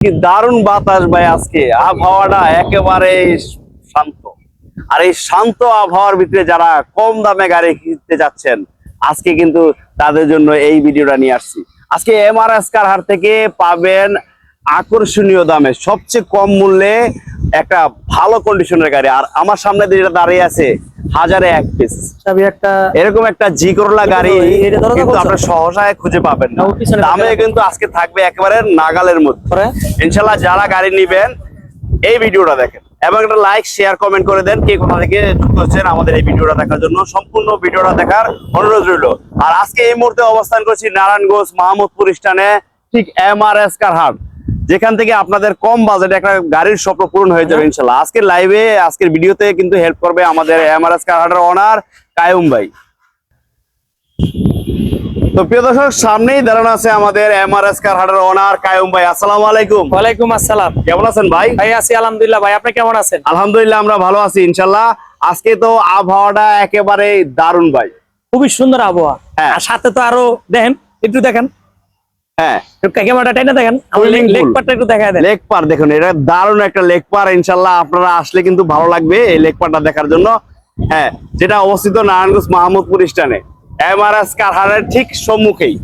কি দারুণ বাতাস ভাই আজকে। আবহাওয়াটা একেবারে শান্ত। আর এই শান্ত আবহাওয়ার ভিতরে যারা কম দামে গাড়ি কিনতে যাচ্ছেন, আজকে কিন্তু তাদের জন্য এই ভিডিওটা নিয়ে আসছি। আজকে এমআরএস কার হাট থেকে পাবেন আকর্ষণীয় দামে সবচেয়ে কম মূল্যে একটা ভালো কন্ডিশনের গাড়ি। আর আমার সামনে যেটা দাঁড়িয়ে আছে হাজারে এক পিস একটা এরকম একটা জি করলা গাড়ি কিন্তু আপনার সহসায় খুঁজে পাবেন না। দামে কিন্তু আজকে থাকবে একেবারে নাগালের মধ্যে। ইনশাল্লাহ যারা গাড়ি নিবেন এই ভিডিওটা দেখেন। এবং একটা লাইক শেয়ার কমেন্ট করে দেন কে কোথা থেকে যুক্ত হচ্ছেন আমাদের এই ভিডিওটা দেখার জন্য। সম্পূর্ণ ভিডিওটা দেখার অনুরোধ রইল। আর আজকে এই মুহূর্তে অবস্থান করছি নারায়ণগঞ্জ মাহমুদপুর স্থানে ঠিক এম আর এস কার হাট যেখান থেকে আপনাদের কম বাজেটে একটা গাড়ির স্বপ্ন পূরণ হয়ে যাবে ইনশাল্লাহ। আজকের লাইভে আজকের ভিডিওতে কিন্তু হেল্প করবে আমাদের এম আর এস কার হাটের ওনার কায়ুম ভাই। তো প্রিয় দর্শক সামনেই দাঁড়ানো আছে আমাদের এম আর এস কার হাটের ওনার কায়ুম ভাই। আসসালামু আলাইকুম। ওয়ালাইকুম আসসালাম। কেমন আছেন ভাই? ভাই আছি আলহামদুলিল্লাহ ভাই। আপনি কেমন আছেন? আলহামদুলিল্লাহ আমরা ভালো আছি ইনশাল্লাহ। আজকে তো আবহাওয়াটা একেবারে দারুণ ভাই। খুবই সুন্দর আবহাওয়া। হ্যাঁ। সাথে তো আরও দেখেন একটু দেখেন। হ্যাঁ। ক্যামেরাটা দেখেন Swimming লেগ পার্টটা একটু দেন। পার দেখুন এটা দারুণ একটা পার আপনারা আসলে কিন্তু ভালো লাগবে এই পারটা দেখার জন্য। হ্যাঁ যেটা অবস্থিত নারায়ণগঞ্জ মাহমুদপুর স্টানে এমআরএস কারহারের ঠিক সম্মুখেই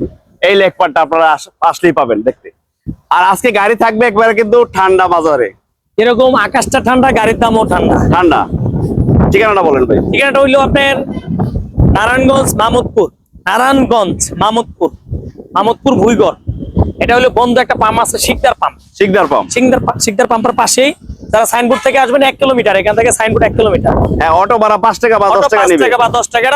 এই পারটা আপনারা আসলেই পাবেন দেখতে। আর আজকে গাড়ি থাকবে একবারে কিন্তু ঠান্ডা বাজারে। এরকম আকাশটা ঠান্ডা গাড়ির দামও ঠান্ডা। ঠান্ডা। ঠিকানাটা বলেন ভাই। ঠিকানাটা হইল আপনার নারায়ণগঞ্জ মামুদপুর নারায়ণগঞ্জ মামুদপুর মামুদপুর ভুইগড়। এটা হলো বন্ধ একটা পাম্প আছে শিকদার পাম্প। শিকদার পাম্প। শিকদার শিকদার পাম্পের পাশেই যারা সাইনবোর্ড থেকে আসবেন এক কিলোমিটার এখান থেকে সাইনবোর্ড এক কিলোমিটার। হ্যাঁ অটো ভাড়া পাঁচ টাকা বা দশ টাকা পাঁচ টাকা বা দশ টাকা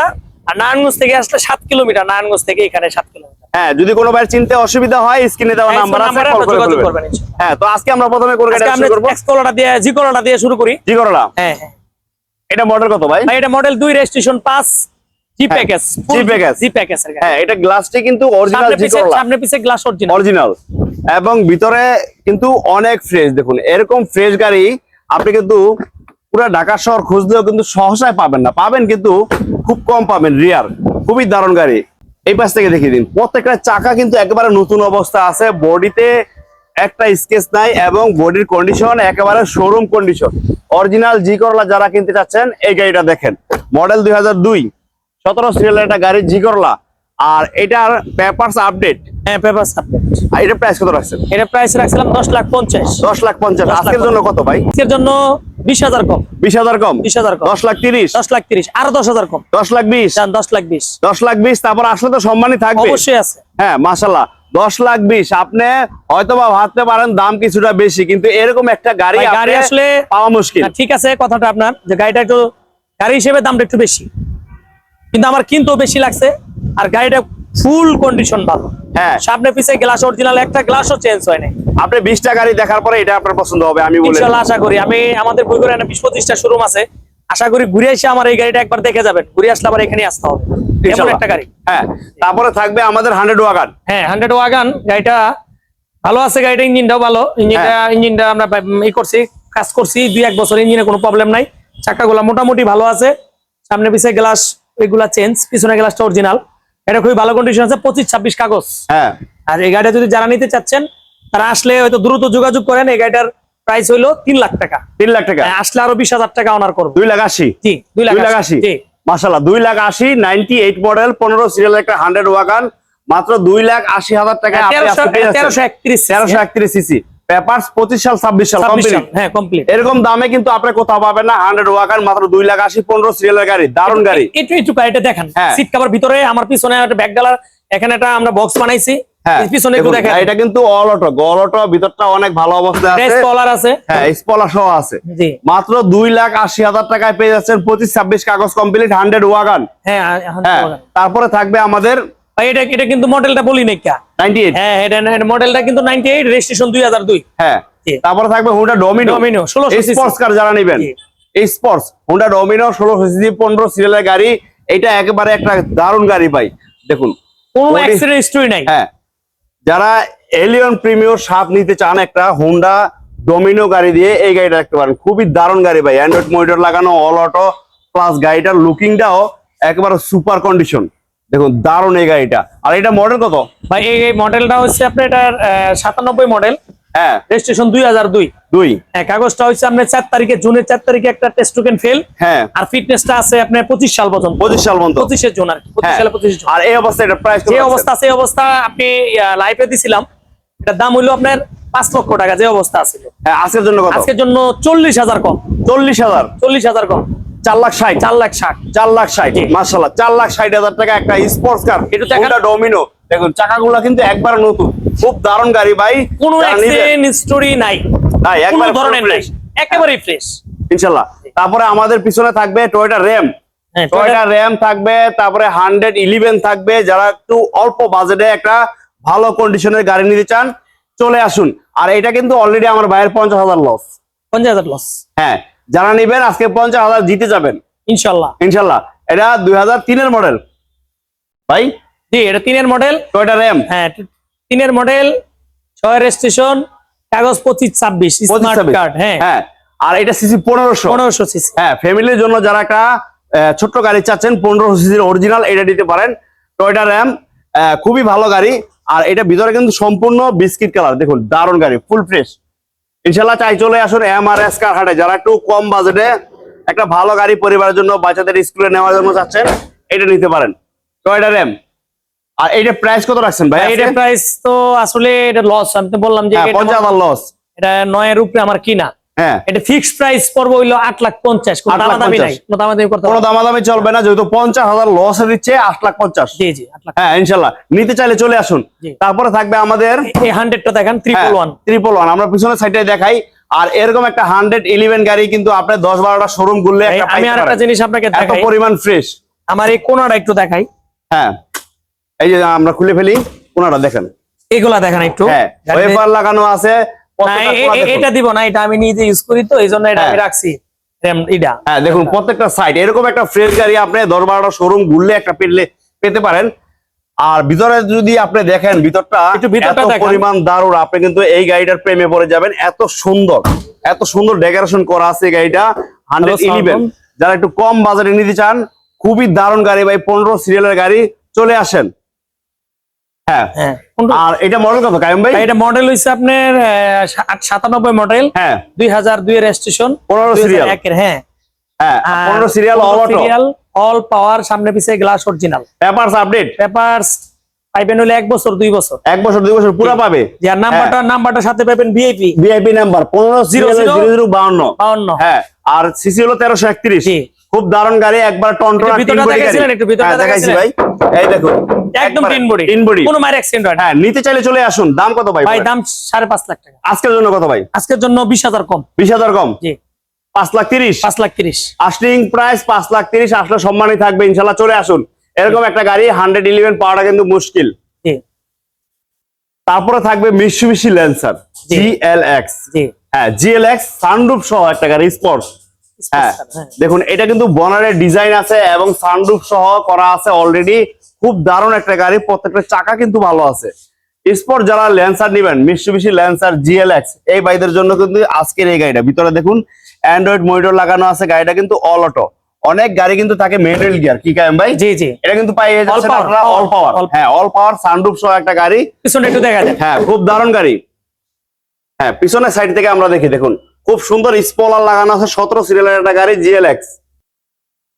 আর নারায়ণগঞ্জ থেকে আসলে সাত কিলোমিটার নারায়ণগঞ্জ থেকে এখানে সাত কিলোমিটার। হ্যাঁ যদি কোনো ভাইয়ের চিনতে অসুবিধা হয় স্ক্রিনে দেওয়া হ্যাঁ, নাম্বার আছে কল করে করবেন হ্যাঁ তো আজকে আমরা প্রথমে কোন গাড়ি শুরু করব? এক্সকোলাটা দিয়ে জিকোলাটা দিয়ে শুরু করি। জি করলা হ্যাঁ হ্যাঁ। এটা মডেল কত ভাই? ভাই এটা মডেল দুই রেজিস্ট্রেশন পাঁচ G package G package। G package হ্যাঁ এটা গ্লাসটি কিন্তু অরিজিনাল জি করলা সামনে পিছে গ্লাস অরিজিনাল অরিজিনাল এবং ভিতরে কিন্তু অনেক ফ্রেশ দেখুন এরকম ফ্রেশ গাড়ি আপনি কিন্তু পুরো ঢাকা শহর খুঁজলেও কিন্তু সহসায় পাবেন না। পাবেন কিন্তু খুব কম পাবেন রিয়ার খুবই দারুণ গাড়ি। এই পাশ থেকে দেখিয়ে দিন প্রত্যেকটা চাকা কিন্তু একেবারে নতুন অবস্থা আছে বডিতে একটা স্কেচ নাই এবং বডির কন্ডিশন একেবারে শোরুম কন্ডিশন অরিজিনাল জি করলা যারা কিনতে চাচ্ছেন এই গাড়িটা দেখেন। মডেল দুই হাজার দুই। সতেরো সিরিয়ালের একটা গাড়ি জি করলা আর এটার পেপারস আপডেট হ্যাঁ পেপার সাবজেক্ট আর এটা প্রাইস কত রাখছেন? এটা প্রাইস রাখছিলাম দশ লাখ পঞ্চাশ। দশ লাখ পঞ্চাশ। 10 লাখ আজকের জন্য কত ভাই? আজকের জন্য বিশ হাজার কম। বিশ হাজার কম? বিশ হাজার কম। দশ লাখ তিরিশ? দশ লাখ আরও কম। দশ লাখ লাখ লাখ বিশ তারপর আসলে তো সম্মানই থাকবে। অবশ্যই আছে। হ্যাঁ লাখ বিশ আপনি হয়তো বা ভাবতে পারেন দাম কিছুটা বেশি কিন্তু এরকম একটা গাড়ি গাড়ি আসলে পাওয়া মুশকিল। ঠিক আছে কথাটা আপনার যে গাড়িটা একটু গাড়ি হিসেবে দামটা একটু বেশি। কিন্তু আমার কিনতেও বেশি লাগছে আর গাড়িটা ফুল কন্ডিশন ভালো। হ্যাঁ। সামনে পিছে গ্লাস অরিজিনাল একটা গ্লাসও চেঞ্জ হয় নাই আপনি বিশটা গাড়ি দেখার পরে এটা আপনার পছন্দ হবে আমি বলে ইনশাল্লাহ আশা করি। আমি আমাদের বইগুলো বিশ পঁচিশটা শোরুম আছে। আশা করি ঘুরে এসে আমার এই গাড়িটা একবার দেখে যাবেন। ঘুরে আসলে আবার এখানে আসতে হবে। এমন। একটা গাড়ি। হ্যাঁ তারপরে থাকবে আমাদের হান্ড্রেড ওয়াগান হ্যাঁ হান্ড্রেড ওয়াগান গাড়িটা ভালো আছে গাড়িটা ইঞ্জিনটাও ভালো। ইঞ্জিনটা হ্যাঁ। ইঞ্জিনটা আমরা ই করছি কাজ করছি দুই এক বছর ইঞ্জিনে কোনো প্রবলেম নাই। চাকাগুলা মোটামুটি ভালো আছে। সামনে পিছে গ্লাস এগুলা চেঞ্জ পিছনে গ্লাসটা অরিজিনাল এটা খুবই ভালো কন্ডিশন আছে পঁচিশ ছাব্বিশ কাগজ। হ্যাঁ। আর এই গাড়িটা যদি যারা নিতে চাচ্ছেন তারা আসলে হয়তো দ্রুত যোগাযোগ করেন এই গাড়িটার প্রাইস হইল তিন লাখ টাকা। তিন লাখ টাকা? হ্যাঁ, আসলে আরও বিশ হাজার টাকা অনার করব। দুই লাখ আশি? জি দুই লাখ আশি মাসাল্লাহ দুই লাখ আশি নাইনটি এইট মডেল পনেরো সিরিয়াল একটা হান্ড্রেড ওয়াগান মাত্র দুই লাখ আশি হাজার টাকা তেরোশো তেরোশো একত্রিশ তেরোশো একত্রিশ সিসি পেপার পঁচিশ সাল ছাব্বিশ সাল কমপ্লিট হ্যাঁ কমপ্লিট এরকম দামে কিন্তু আপনি কোথাও পাবেন না হান্ড্রেড ওয়াগান মাত্র দুই লাখ আশি পনেরো সিরিয়ালের গাড়ি দারুণ গাড়ি। একটু একটু গাড়িটা দেখেন। সিট কভার ভিতরে আমার পিছনে একটা ব্যাক ডালার এখানে একটা আমরা বক্স বানাইছি। হ্যাঁ পিছনে একটু দেখেন এটা কিন্তু অল অটো গল অটো ভিতরটা অনেক ভালো অবস্থায় আছে। কলার আছে। হ্যাঁ স্পলার সহ আছে। জি। মাত্র দুই লাখ আশি হাজার টাকায় পেয়ে যাচ্ছেন পঁচিশ ছাব্বিশ কাগজ কমপ্লিট হান্ড্রেড ওয়াগান হ্যাঁ এখন হ্যাঁ তারপরে থাকবে আমাদের এটা এটা কিন্তু মডেলটা বলি নাই কা? নাইনটি এইট হ্যাঁ এটা মডেলটা কিন্তু নাইনটি এইট রেজিস্ট্রেশন দুই হাজার দুই। হ্যাঁ তারপরে থাকবে Honda Domino Domino, 1600 sports car যারা নেবেন এই স্পোর্টস হুন্ডা ডোমিনো ষোলো সিসি পনেরো সিরিয়ালের গাড়ি। এটা একেবারে একটা দারুণ গাড়ি ভাই দেখুন। কোনো অ্যাক্সিডেন্ট হিস্ট্রি নাই। হ্যাঁ যারা এলিয়ন প্রিমিয়র সাপ নিতে চান একটা হুন্ডা ডোমিনো গাড়ি দিয়ে এই গাড়িটা রাখতে পারেন। খুবই দারুণ গাড়ি ভাই অ্যান্ড্রয়েড মনিটর লাগানো অল অটো প্লাস গাড়িটার লুকিংটাও একেবারে সুপার কন্ডিশন দেখুন দারুণ এই গাড়িটা। আর এটা মডেল কত? ভাই এই মডেলটা হচ্ছে আপনার এটার সাতানব্বই মডেল হ্যাঁ। রেজিস্ট্রেশন দুই হাজার দুই। দুই। হ্যাঁ কাগজটা হচ্ছে আপনার চার তারিখে জুনের চার তারিখে একটা টেস্ট টোকেন ফেল হ্যাঁ। আর ফিটনেসটা আছে আপনার পঁচিশ সাল পর্যন্ত। পঁচিশ সাল পর্যন্ত। পঁচিশের জুন আর পঁচিশ হ্যাঁ। সালে পঁচিশ জুন। আর এই অবস্থা এটা প্রাইস যে অবস্থা আছে? অবস্থা আপনি লাইফে দিছিলাম। এটার দাম হইল আপনার পাঁচ লক্ষ টাকা যে অবস্থা আছে হ্যাঁ আজকের জন্য কত? আজকের জন্য চল্লিশ হাজার কম। চল্লিশ হাজার। চল্লিশ হাজার কম। চার লাখ ষাট। চার লাখ ষাট। চার লাখ ষাট। মার্শাল্লাহ চার লাখ ষাট হাজার টাকা একটা স্পোর্টস কার এটা ডোমিনো দেখুন চাকাগুলো কিন্তু একবার নতুন। খুব দারুণ গাড়ি ভাই। কোনো অ্যাক্সিডেন্ট স্টোরি নাই। নাই, একবারে ধরনের নাই। একেবারেই ফ্রেশ ইনশাল্লাহ তারপরে আমাদের পিছনে থাকবে টয়োটা র্যাম হ্যাঁ টয়োটা র্যাম থাকবে তারপরে হান্ড্রেড ইলেভেন থাকবে। যারা একটু অল্প বাজেটে একটা ভালো কন্ডিশনের গাড়ি নিতে চান চলে আসুন। আর এটা কিন্তু অলরেডি আমার ভাইয়ের পঞ্চাশ হাজার লস পঞ্চাশ হাজার লস হ্যাঁ যারা নিবেন আজকে পঞ্চাশ হাজার জিতে যাবেন। ইনশাল্লাহ। ইনশাল্লাহ। এটা দুই হাজার তিনের মডেল। ভাই? জি এটা তিনের মডেল। টয়োটা র্যাম হ্যাঁ তিনের মডেল ছয় রেজিস্ট্রেশন কাগজ পঁচিশ ছাব্বিশ স্মার্ট কার্ড হ্যাঁ। হ্যাঁ আর এটা সিসি পনেরোশো। পনেরোশো সিসি হ্যাঁ ফ্যামিলির জন্য যারা একটা ছোট্ট গাড়ি চাচ্ছেন পনেরো সিসির অরিজিনাল এটা দিতে পারেন। টয়টা র্যাম খুবই ভালো গাড়ি। আর এটা ভিতরে কিন্তু সম্পূর্ণ বিস্কিট কালার। দেখুন দারুণ গাড়ি ফুল ফ্রেশ ইনশাল্লাহ চাই চলে আসুন এম আর এস কার হাটে। যারা একটু কম বাজেটে একটা ভালো গাড়ি পরিবারের জন্য বাচ্চাদের স্কুলে নেওয়ার জন্য চাচ্ছেন এটা নিতে পারেন। Toyota RAM. আর এইটা প্রাইস কত রাখছেন ভাই এটা প্রাইস তো আসলে এটা লস আমি তো বললাম যে এটা পঞ্চাশ লস এটা নয়ের উপরে আমার কিনা। হ্যাঁ। এটা ফিক্সড প্রাইস পড়ব হইল আট লাখ পঞ্চাশ কোনো আট দামাদামি নাই কোনো দামাদামি করতে কোনো দামাদামি চলবে না যেহেতু পঞ্চাশ হাজার লস দিচ্ছে আট লাখ পঞ্চাশ। জি জি হ্যাঁ ইনশাল্লাহ। নিতে চাইলে চলে আসুন। তারপরে থাকবে আমাদের এই হান্ড্রেডটা দেখেন ট্রিপল ওয়ান ট্রিপল ওয়ান আমরা পিছনের সাইডে দেখাই। আর এরকম একটা হান্ড্রেড ইলেভেন গাড়ি কিন্তু আপনার দশ বারোটা শোরুম ঘুরলে আমি আর একটা জিনিস আপনাকে এত পরিমাণ ফ্রেশ আমার এই কোনাটা একটু দেখাই। হ্যাঁ। এই যে আমরা খুলে ফেলি কোনাটা দেখেন। এগুলা দেখেন একটু। হ্যাঁ লাগানো আছে এটা দিব না এটা আমি নিজে ইউজ করি তো এই জন্য এটা আমি হ্যাঁ। রাখছি হ্যাঁ দেখুন প্রত্যেকটা সাইড এরকম একটা ফ্রেশ গাড়ি আপনি দশ বারোটা শোরুম ঘুরলে একটা পেলে পেতে পারেন। আর ভিতরে যদি আপনি দেখেন ভিতরটা এত পরিমাণ দারুণ আপনি কিন্তু এই গাড়িটার প্রেমে পড়ে যাবেন। এত সুন্দর এত সুন্দর ডেকোরেশন করা আছে গাড়িটা হান্ড্রেড ইলেভেন যারা একটু কম বাজারে নিতে চান খুবই দারুণ গাড়ি ভাই পনেরো সিরিয়ালের গাড়ি। চলে আসেন। হ্যাঁ। হ্যাঁ। আর এটা মডেল কত কায়ম ভাই? এটা মডেল হইছে আপনার সাতানব্বই মডেল হ্যাঁ। দুই হাজার দুই রেজিস্ট্রেশন 15 serial। একের হ্যাঁ। হ্যাঁ পনেরো serial all auto serial all power সামনে পিছিয়ে glass original papers update papers পাইবেন হলে এক বছর দুই বছর। এক বছর দুই বছর পুরো পাবে? যার নাম্বারটা নাম্বারটার সাথে পাবেন ভিআইপি ভিআইপি নাম্বার পনেরো জিরো জিরো জিরো বাউন্ন। বাউন্ন। হ্যাঁ আর সিসি হলো তেরোশো একত্রিশ। জি। খুব দারুণ গাড়ি একবার টন টন একটু ভিতরটা দেখাইছিলেন, একটু ভিতরটা দেখাইছি ভাই। এই দেখুন একদম তিন বডি। তিন বডি। কোনো মায়ের অ্যাক্সিডেন্ট হয় হ্যাঁ নিতে চাইলে চলে আসুন দাম কত ভাই ভাই দাম সাড়ে পাঁচ লাখ টাকা। আজকের জন্য কত ভাই? আজকের জন্য কম। কম? জি। পাঁচ লাখ তিরিশ? পাঁচ লাখ তিরিশ। আস্টিং প্রাইস পাঁচ লাখ তিরিশ আসলে সম্মানই থাকবে ইনশাল্লাহ চলে আসুন। এরকম একটা গাড়ি হান্ড্রেড ইলেভেন পাওয়াটা কিন্তু মুশকিল। তারপরে থাকবে মিশুবিশি ল্যান্সার জি। জিএলএক্স জি। হ্যাঁ জিএলএক্স সানরুফ সহ একটা গাড়ি স্পোর্টস হ্যাঁ। হ্যাঁ। দেখুন এটা কিন্তু বনারের ডিজাইন আছে এবং সানরুফ সহ করা আছে অলরেডি খুব দারুণ একটা গাড়ি প্রত্যেকটা চাকা কিন্তু ভালো আছে। স্পোর্ট যারা ল্যান্সার নিবেন মিশুবিশি ল্যান্সার জিএলএক্স এই বাইদের জন্য কিন্তু আজকের এই গাড়িটা। ভিতরে দেখুন অ্যান্ড্রয়েড মনিটর লাগানো আছে গাড়িটা কিন্তু অল অটো অনেক গাড়ি কিন্তু থাকে মেটেরিয়াল গিয়ার কি কায়েম ভাই? জি জি। এটা কিন্তু পাই All power, অল পাওয়ার হ্যাঁ অল পাওয়ার সানরুফ সহ একটা গাড়ি। পিছনে একটু দেখা যায় হ্যাঁ খুব দারুণ গাড়ি। হ্যাঁ পিছনের সাইড থেকে আমরা দেখি দেখুন। খুব সুন্দর স্পলার লাগানো আছে সতেরো সিরিয়ালের একটা গাড়ি জিএলএক্স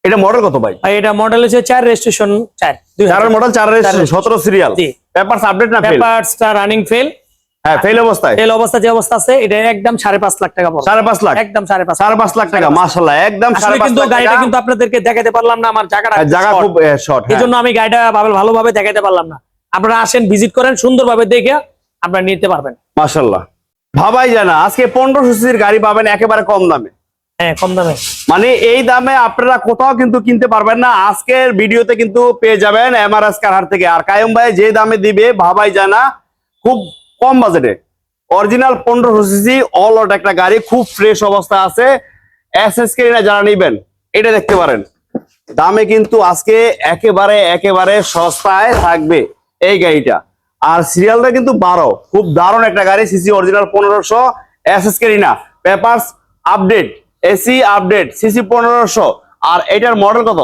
এটা মডেল কত ভাই? এটা মডেল হচ্ছে চার রেজিস্ট্রেশন চার দুই চারের মডেল চারের চারের সতেরো সিরিয়াল। পেপারস আপডেট না ফেল পেপারসটা রানিং ফেল হ্যাঁ ফেল অবস্থায়? ফেল অবস্থা যে অবস্থা আছে এটা একদম সাড়ে পাঁচ লাখ টাকা সাড়ে পাঁচ লাখ? একদম সাড়ে পাঁচ সাড়ে পাঁচ লাখ টাকা মাসাল্লাহ একদম সাড়ে কিন্তু গাড়িটা কিন্তু আপনাদেরকে দেখাতে পারলাম না আমার জায়গাটা হ্যাঁ, জায়গা খুব শর্ট এই জন্য আমি গাড়িটা ভাবে- ভালোভাবে দেখাতে পারলাম না। আপনারা আসেন ভিজিট করেন সুন্দরভাবে দেখে আপনারা নিতে পারবেন। মাসাল্লাহ ভাবাই যায় না। আজকে পনেরোশো সিসির গাড়ি পাবেন একেবারে কম দামে। হ্যাঁ কম দামে। মানে এই দামে আপনারা কোথাও কিন্তু কিনতে পারবেন না। আজকের ভিডিওতে কিন্তু পেয়ে যাবেন এমআরএস কারহার থেকে। আর কায়ম ভাই যে দামে দিবে ভাবাই জানা খুব কম বাজেটে। অরিজিনাল পনেরো সিসি অল আউট একটা গাড়ি খুব ফ্রেশ অবস্থা আছে। এস এস কে যারা নিবেন এটা দেখতে পারেন। দামে কিন্তু আজকে একেবারে একেবারে সস্তায় থাকবে এই গাড়িটা। আর সিরিয়ালটা কিন্তু বারো। খুব দারুণ একটা গাড়ি সিসি অরিজিনাল পনেরোশো S S Carina papers update AC update CC পনেরোশো। আর এটার মডেল কত?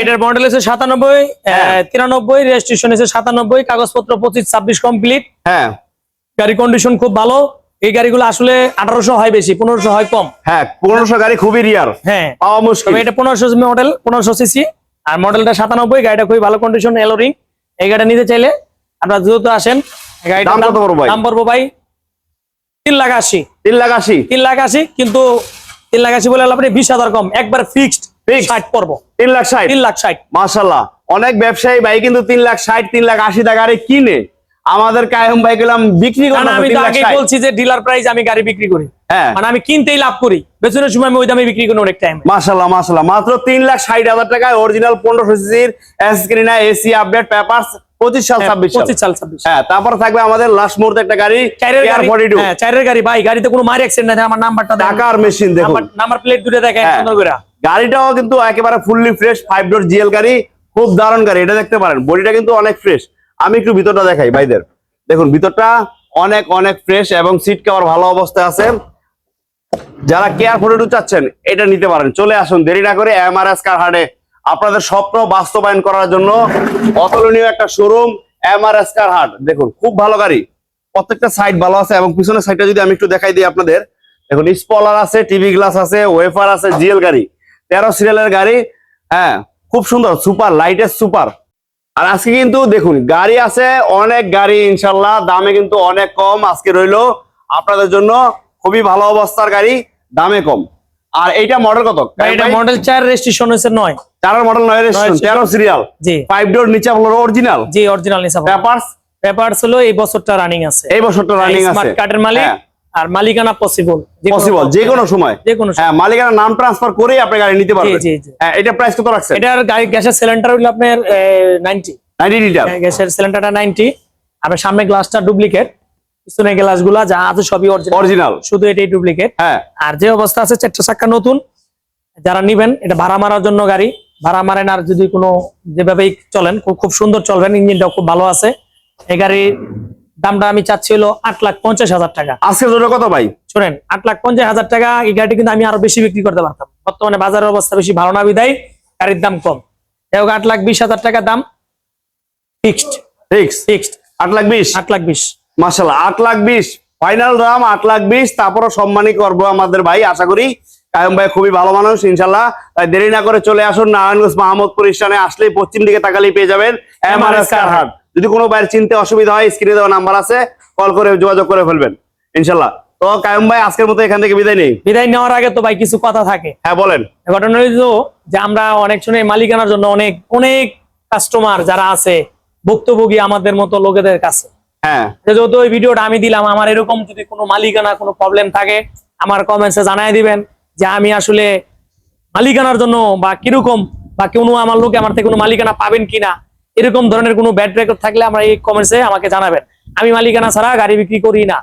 এটার মডেল হচ্ছে সাতানব্বই হ্যাঁ। তিরানব্বই রেজিস্ট্রেশন হচ্ছে সাতানব্বই কাগজপত্র পঁচিশ ছাব্বিশ কমপ্লিট হ্যাঁ। গাড়ি কন্ডিশন খুব ভালো। এই গাড়িগুলো আসলে আঠারোশো হয় বেশি পনেরোশো হয় কম। হ্যাঁ পনেরোশো গাড়ি খুবই রিয়ার হ্যাঁ। পাওয়া মুশকিল। এটা পনেরোশো মডেল পনেরোশো সিসি আর মডেলটা সাতানব্বই গাড়িটা খুবই ভালো কন্ডিশন এলোরিং এই গাড়িটা নিতে চাইলে আপনারা দ্রুত আসেন। দাম কত পড়বে ভাই? দাম পড়ব ভাই তিন লাখ আশি। তিন লাখ আশি? তিন লাখ আশি কিন্তু তিন লাখ আশি বলে আপনি বিশ হাজার কম। একবার ফিক্সড ষাট পড়ব। তিন লাখ ষাট? তিন লাখ ষাট। মাশাল্লাহ অনেক ব্যবসায়ী ভাই কিন্তু তিন লাখ ষাট তিন লাখ আশি টাকা কিনে। আমাদের কায়ম ভাই গেলাম বিক্রি আমি তো আগে বলছি যে ডিলার প্রাইস আমি গাড়ি বিক্রি করি। হ্যাঁ। মানে আমি কিনতেই লাভ করি। সময় আমি ওই দামে বিক্রি করি অনেক টাইম মাত্র তিন লাখ ষাট হাজার টাকায় অরিজিনাল সিসির স্ক্রিনা এসি আপডেট পেপার পঁচিশ সাল ছাব্বিশ সাল। পঁচিশ সাল ছাব্বিশ হ্যাঁ তারপর থাকবে আমাদের লাস্ট মুহূর্তে একটা গাড়ি চারের গাড়ি ফর্টি টু চারের গাড়ি ভাই গাড়িতে কোনো মারি অ্যাক্সিডেন্ট নাই আমার নাম্বারটা টাকার মেশিন দেখুন। নাম্বার প্লেট দুটো দেখেন। সুন্দর করে। গাড়িটাও কিন্তু একেবারে fully fresh five door GL গাড়ি খুব দারুণ গাড়ি এটা দেখতে পারেন। বডিটা কিন্তু অনেক ফ্রেশ আমি একটু ভিতরটা দেখাই ভাইদের। দেখুন ভিতরটা অনেক অনেক ফ্রেশ এবং সিট কভার ভালো অবস্থায় আছে। যারা কেয়ার ফোটো চাচ্ছেন এটা নিতে পারেন। চলে আসুন দেরি না করে এমআরএস কার হাটে আপনাদের স্বপ্ন বাস্তবায়ন করার জন্য অতুলনীয় একটা শোরুম এম এমআরএস কার হাট দেখুন, খুব ভালো গাড়ি। প্রত্যেকটা সাইড ভালো আছে এবং পিছনের সাইডটা যদি আমি একটু দেখাই দিই আপনাদের, দেখুন স্পলার আছে টিভি গ্লাস আছে ওয়েফার আছে জিএল গাড়ি। তেরো সিরিয়ালের গাড়ি হ্যাঁ খুব সুন্দর সুপার লাইটের সুপার আর আজকে কিন্তু দেখুন, গাড়ি আছে, অনেক গাড়ি ইনশাল্লাহ দামে কিন্তু অনেক কম। আজকে রইল আপনাদের জন্য খুবই ভালো অবস্থার গাড়ি, দামে কম। আর এইটা মডেল কত? এটা মডেল চার রেজিস্ট্রেশন হয়েছে নয়। চার মডেল নয় নয় তেরো সিরিয়াল জি। ফাইভ ডোর নিচে আপনার অরিজিনাল জি অরিজিনাল নিসাব পেপারস পেপারস হলো এই বছরটা রানিং আছে। এই বছরটা রানিং আছে। স্মার্ট কার্ডের মালিক হ্যাঁ। আর মালিকানা পসিবল পসিবল যে কোনো সময়। যে কোনো হ্যাঁ মালিকানা নাম ট্রান্সফার করেই আপনি গাড়ি নিতে পারবেন। জি, জি। হ্যাঁ এটা প্রাইস কত রাখছেন? এটার গাড়ি গ্যাসের সিলিন্ডার হলো আপনার নাইনটি নাইনটি লিটার গ্যাসের সিলিন্ডারটা নাইনটি আপনার সামনে গ্লাসটা ডুপ্লিকেট পিছনে গ্লাসগুলা যা আছে সবই অরিজিনাল শুধু এটাই ডুপ্লিকেট হ্যাঁ। আর যে অবস্থা আছে চারটা চাক্কা নতুন যারা নিবেন এটা ভাড়া মারার জন্য গাড়ি। ভাড়া মারেন আর যদি কোনো যেভাবেই চলেন খুব খুব সুন্দর চলবেন ইঞ্জিনটাও খুব ভালো আছে। এই গাড়ির দামটা আমি চাচ্ছি হলো আট লাখ পঞ্চাশ হাজার টাকা। আজকের জন্য কত ভাই? শোনেন আট লাখ পঞ্চাশ হাজার টাকা এই গাড়িটি কিন্তু আমি আরও বেশি বিক্রি করতে পারতাম। বর্তমানে বাজারের অবস্থা বেশি ভালো না বিদায়। গাড়ির দাম কম। যাই হোক আট লাখ বিশ হাজার টাকা দাম। ফিক্সড ফিক্সড ফিক্সড আট লাখ বিশ? আট লাখ বিশ। মাসাল্লাহ আট লাখ বিশ। ফাইনাল দাম আট লাখ বিশ। তারপরও সম্মানই করব আমাদের ভাই আশা করি। কায়ম ভাই খুবই ভালো মানুষ ইনশাল্লাহ তাই দেরি না করে চলে আসুন নারায়ণগঞ্জ মাহমুদপুর স্থানে আসলেই পশ্চিম দিকে তাকালেই পেয়ে যাবেন এমআরএস কার হাট যদি কোনো বাইরে চিনতে অসুবিধা হয় স্ক্রিনে দেওয়া নাম্বার আছে কল করে যোগাযোগ করে ফেলবেন ইনশাল্লাহ তো কায়ম ভাই আজকের মতো এখান থেকে বিদায় নেই। বিদায় নেওয়ার আগে তো ভাই কিছু কথা থাকে। হ্যাঁ বলেন। ঘটনা হইল যে আমরা অনেক সময় মালিকানার জন্য অনেক অনেক কাস্টমার যারা আছে ভুক্তভোগী আমাদের মতো লোকেদের কাছে। হ্যাঁ। যে যেহেতু ওই ভিডিওটা আমি দিলাম আমার এরকম যদি কোনো মালিকানা কোনো প্রবলেম থাকে আমার কমেন্টসে জানাই দিবেন যে আমি আসলে মালিকানার জন্য বা কীরকম বা কোনো আমার লোকে আমার থেকে কোনো মালিকানা পাবেন কিনা এরকম ধরনের কোনো ব্যাড রেকর্ড থাকলে আমার এই কমেন্টসে আমাকে জানাবেন। আমি মালিকানা ছাড়া গাড়ি বিক্রি করি না।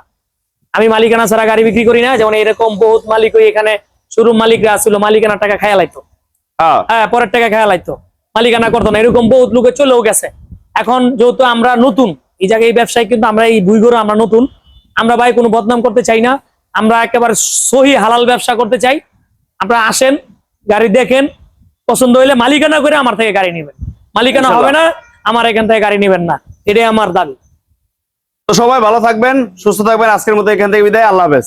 আমি মালিকানা ছাড়া গাড়ি বিক্রি করি না যেমন এরকম বহুত মালিক ওই এখানে শোরুম মালিকরা আসলো মালিকানার টাকা খেয়াল লাইতো। হ্যাঁ। হ্যাঁ পরের টাকা খেয়াল লাইতো। মালিকানা করতো না এরকম বহুত লোকে চলেও গেছে। এখন যেহেতু আমরা নতুন এই জায়গায় এই ব্যবসায় কিন্তু আমরা এই দুই গরু আমরা নতুন। আমরা ভাই কোনো বদনাম করতে চাই না। আমরা একেবারে সহি হালাল ব্যবসা করতে চাই। আপনারা আসেন গাড়ি দেখেন পছন্দ হইলে মালিকানা করে আমার থেকে গাড়ি নেবেন। মালিকানা হবে না আমার এখান থেকে গাড়ি নেবেন না। এটাই আমার দাবি। তো সবাই ভালো থাকবেন সুস্থ থাকবেন। আজকের মতো এখান থেকে বিদায়। আল্লাহ হাফেজ।